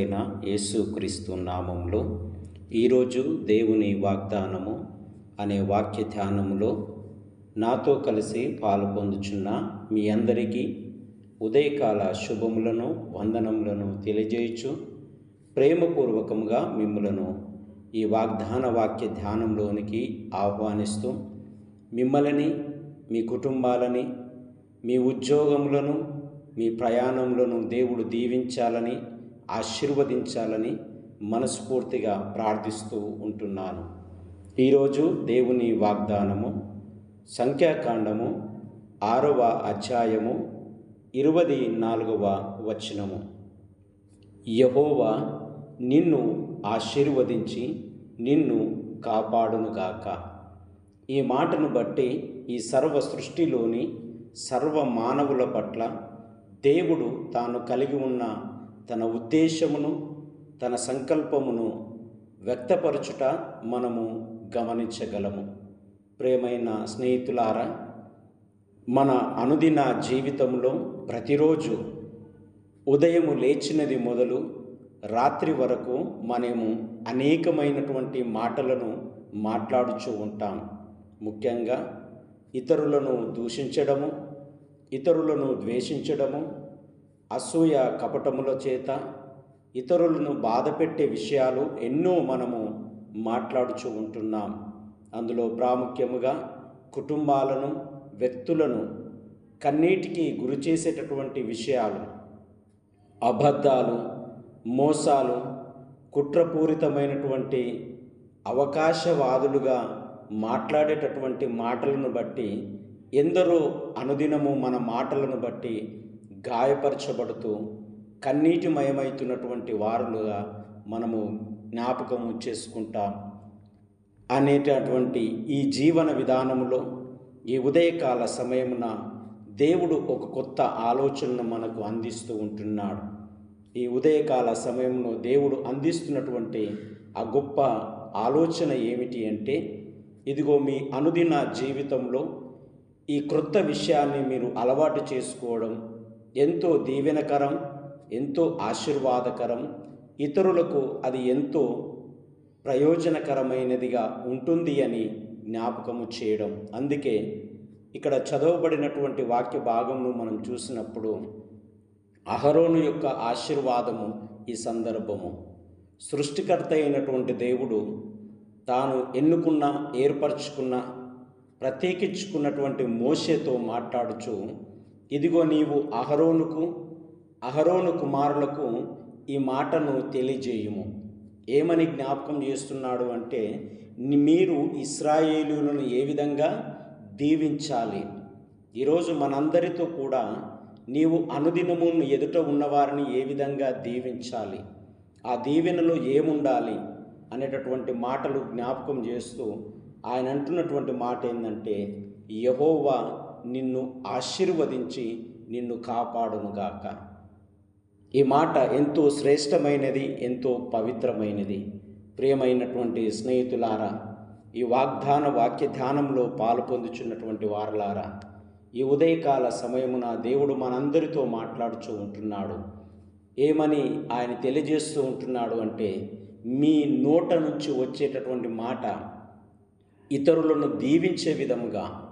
యేసుక్రీస్తు నామంలో ఈరోజు దేవుని వాగ్దానము అనే వాక్య ధ్యానములో నాతో కలిసి పాలు పొందుచున్న మీ అందరికీ ఉదయకాల శుభములను వందనములను తెలియజేయచ్చు ప్రేమపూర్వకంగా మిమ్మలను ఈ వాగ్దాన వాక్య ధ్యానంలోనికి ఆహ్వానిస్తూ మిమ్మల్ని మీ కుటుంబాలని మీ ఉద్యోగములను మీ ప్రయాణములను దేవుడు దీవించాలని ఆశీర్వదించాలని మనస్ఫూర్తిగా ప్రార్థిస్తూ ఉంటున్నాను. ఈరోజు దేవుని వాగ్దానము సంఖ్యాకాండము ఆరవ అధ్యాయము ఇరవై నాలుగవ వచనము. యహోవా నిన్ను ఆశీర్వదించి నిన్ను కాపాడునుగాక. ఈ మాటను బట్టి ఈ సర్వ సృష్టిలోని సర్వ మానవుల పట్ల దేవుడు తాను కలిగి ఉన్న తన ఉద్దేశమును తన సంకల్పమును వ్యక్తపరచుట మనము గమనించగలము. ప్రేమైన స్నేహితులారా మన అనుదిన జీవితంలో ప్రతిరోజు ఉదయము లేచినది మొదలు రాత్రి వరకు మనము అనేకమైనటువంటి మాటలను మాట్లాడుచూ ఉంటాం. ముఖ్యంగా ఇతరులను దూషించడము ఇతరులను ద్వేషించడము అసూయ కపటముల చేత ఇతరులను బాధపెట్టే విషయాలు ఎన్నో మనము మాట్లాడుచు ఉంటున్నాం. అందులో ప్రాముఖ్యముగా కుటుంబాలను వ్యక్తులను కన్నీటికి గురి చేసేటటువంటి విషయాలు అబద్ధాలు మోసాలు కుట్రపూరితమైనటువంటి అవకాశవాదులుగా మాట్లాడేటటువంటి మాటలను బట్టి ఎందరో అనుదినము మన మాటలను బట్టి గాయపరచబడుతూ కన్నీటిమయమవుతున్నటువంటి వారులుగా మనము జ్ఞాపకము చేసుకుంటాం. అనేటటువంటి ఈ జీవన విధానంలో ఈ ఉదయకాల సమయమున దేవుడు ఒక కొత్త ఆలోచనను మనకు అందిస్తూ ఉంటున్నాడు. ఈ ఉదయకాల సమయంలో దేవుడు అందిస్తున్నటువంటి ఆ గొప్ప ఆలోచన ఏమిటి అంటే ఇదిగో మీ అనుదిన జీవితంలో ఈ క్రొత్త విషయాన్ని మీరు అలవాటు చేసుకోవడం ఎంతో దీవెనకరం ఎంతో ఆశీర్వాదకరం ఇతరులకు అది ఎంతో ప్రయోజనకరమైనదిగా ఉంటుంది అని జ్ఞాపకము చేయడం. అందుకే ఇక్కడ చదవబడినటువంటి వాక్య భాగంను మనం చూసినప్పుడు అహరోను యొక్క ఆశీర్వాదము ఈ సందర్భము. సృష్టికర్త అయినటువంటి దేవుడు తాను ఎన్నుకున్న ఏర్పరచుకున్న ప్రత్యేకించుకున్నటువంటి మోషేతో మాట్లాడుచు ఇదిగో నీవు అహరోనుకు అహరోను కుమారులకు ఈ మాటను తెలియజేయుము. ఏమని జ్ఞాపకం చేస్తున్నాడు అంటే మీరు ఇస్రాయేలులను ఏ విధంగా దీవించాలి? ఈరోజు మనందరితో కూడా నీవు అనుదినము ఎదుట ఉన్నవారిని ఏ విధంగా దీవించాలి? ఆ దీవెనలో ఏముండాలి? అనేటటువంటి మాటలు జ్ఞాపకం చేస్తూ ఆయన అంటున్నటువంటి మాట ఏంటంటే యహోవా నిన్ను ఆశీర్వదించి నిన్ను కాపాడునుగాక. ఈ మాట ఎంతో శ్రేష్టమైనది ఎంతో పవిత్రమైనది. ప్రియమైనటువంటి స్నేహితులారా ఈ వాగ్దాన వాక్య ధ్యానంలో పాలు పొందుచున్నటువంటి వారలారా ఈ ఉదయకాల సమయమున దేవుడు మనందరితో మాట్లాడుతూ ఉంటున్నాడు. ఏమని ఆయన తెలియజేస్తూ ఉంటున్నాడు అంటే మీ నోట నుంచి వచ్చేటటువంటి మాట ఇతరులను దీవించే విధముగా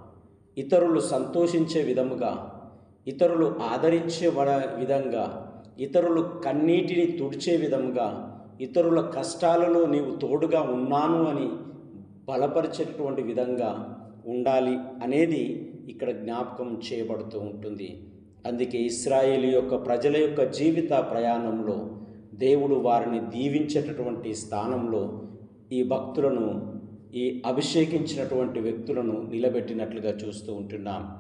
ఇతరులు సంతోషించే విధముగా ఇతరులు ఆదరించే విధంగా ఇతరులు కన్నీటిని తుడిచే విధముగా ఇతరుల కష్టాలలో నీవు తోడుగా ఉన్నాను అని బలపరిచేటటువంటి విధంగా ఉండాలి అనేది ఇక్కడ జ్ఞాపకం చేయబడుతూ ఉంటుంది. అందుకే ఇస్రాయేల్ యొక్క ప్రజల యొక్క జీవిత ప్రయాణంలో దేవుడు వారిని దీవించేటటువంటి స్థానంలో ఈ భక్తులను ఈ అభిషేకించినటువంటి వ్యక్తులను నిలబెట్టినట్లుగా చూస్తూ ఉంటున్నాం.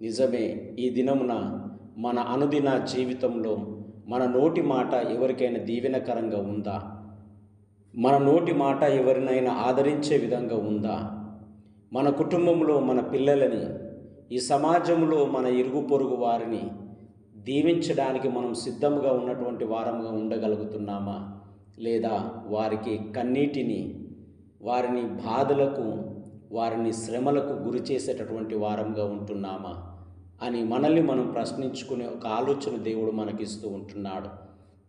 నిజమే ఈ దినమున మన అనుదిన జీవితంలో మన నోటి మాట ఎవరికైనా దీవెనకరంగా ఉందా? మన నోటి మాట ఎవరినైనా ఆదరించే విధంగా ఉందా? మన కుటుంబంలో మన పిల్లలని ఈ సమాజంలో మన ఇరుగు పొరుగు వారిని దీవించడానికి మనం సిద్ధంగా ఉన్నటువంటి వారంగా ఉండగలుగుతున్నామా? లేదా వారికి కన్నీటిని వారిని బాధలకు వారిని శ్రమలకు గురి చేసేటటువంటి వారంగా ఉంటున్నామా అని మనల్ని మనం ప్రశ్నించుకునే ఒక ఆలోచన దేవుడు మనకిస్తూ ఉంటున్నాడు.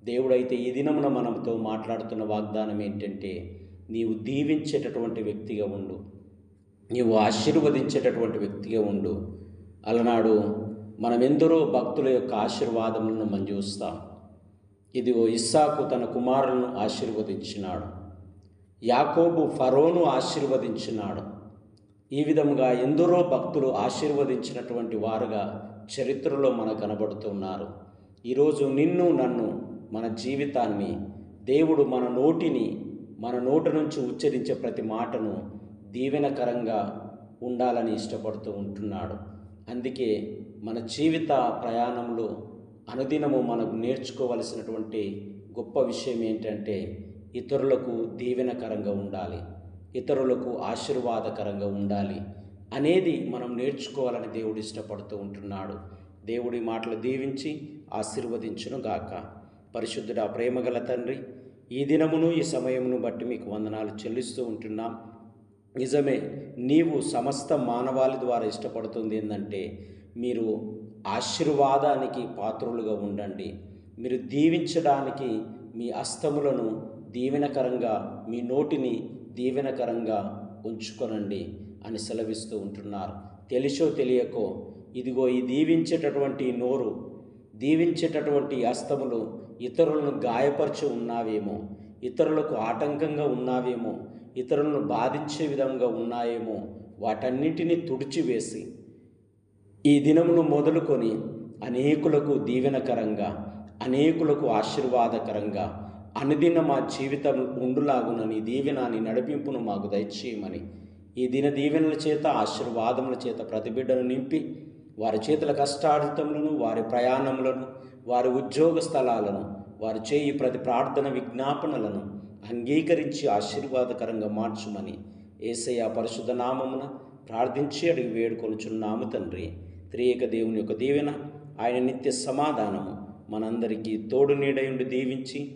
దేవుడైతే ఈ దినమున మనతో మాట్లాడుతున్న వాగ్దానం ఏంటంటే నీవు దీవించేటటువంటి వ్యక్తిగా ఉండు. నీవు ఆశీర్వదించేటటువంటి వ్యక్తిగా ఉండు. అలనాడు మనం ఎందరో భక్తుల యొక్క ఆశీర్వాదములను మనం చూస్తాం ఇదిగో ఇస్సాకు తన కుమారులను ఆశీర్వదించినాడు. యాకోబు ఫరోను ఆశీర్వదించినాడు. ఈ విధముగా ఎందరో భక్తులు ఆశీర్వదించినటువంటి వారుగా చరిత్రలో మన కనబడుతున్నారు. ఈరోజు నిన్ను నన్ను మన జీవితాన్ని దేవుడు మన నోటిని మన నోటి నుంచి ఉచ్చరించే ప్రతి మాటను దీవెనకరంగా ఉండాలని ఇష్టపడుతూ ఉంటున్నాడు. అందుకే మన జీవిత ప్రయాణంలో అనుదినము మనకు నేర్చుకోవలసినటువంటి గొప్ప విషయం ఏంటంటే ఇతరులకు దీవెనకరంగా ఉండాలి ఇతరులకు ఆశీర్వాదకరంగా ఉండాలి అనేది మనం నేర్చుకోవాలని దేవుడు ఇష్టపడుతూ ఉంటున్నాడు. దేవుడి మాటలు దీవించి ఆశీర్వదించును గాక పరిశుద్ధుడా ప్రేమగల తండ్రి ఈ దినమును ఈ సమయమును బట్టి మీకు వందనాలు చెల్లిస్తూ ఉంటున్నాం. నిజమే నీవు సమస్త మానవాళి ద్వారా ఇష్టపడుతుంది ఏంటంటే మీరు ఆశీర్వాదానికి పాత్రులుగా ఉండండి. మీరు దీవించడానికి మీ అస్తములను దీవెనకరంగా మీ నోటిని దీవెనకరంగా ఉంచుకొనండి అని సెలవిస్తూ ఉంటున్నారు. తెలిసో తెలియకో ఇదిగో ఈ దీవించేటటువంటి నోరు దీవించేటటువంటి అస్తములు ఇతరులను గాయపరిచి ఉన్నావేమో ఇతరులకు ఆటంకంగా ఉన్నావేమో ఇతరులను బాధించే విధంగా ఉన్నాయేమో వాటన్నిటినీ తుడిచివేసి ఈ దినమును మొదలుకొని అనేకులకు దీవెనకరంగా అనేకులకు ఆశీర్వాదకరంగా అనుదిన మా జీవితం ఉండులాగునని దీవెనాని నడిపింపును మాకు దయచేయమని. ఈ దిన దీవెనల చేత ఆశీర్వాదముల చేత ప్రతి బిడ్డను నింపి వారి చేతుల కష్టార్థములను వారి ప్రయాణములను వారి ఉద్యోగ స్థలాలను వారు చేయి ప్రతి ప్రార్థన విజ్ఞాపనలను అంగీకరించి ఆశీర్వాదకరంగా మార్చుమని ఏసయ్య పరిశుద్ధ నామమున ప్రార్థించి అడిగి వేడుకొనుచున్నాము తండ్రి. త్రియేక దేవుని యొక్క దీవెన ఆయన నిత్య సమాధానము మనందరికీ తోడు నీడయుండి దీవించి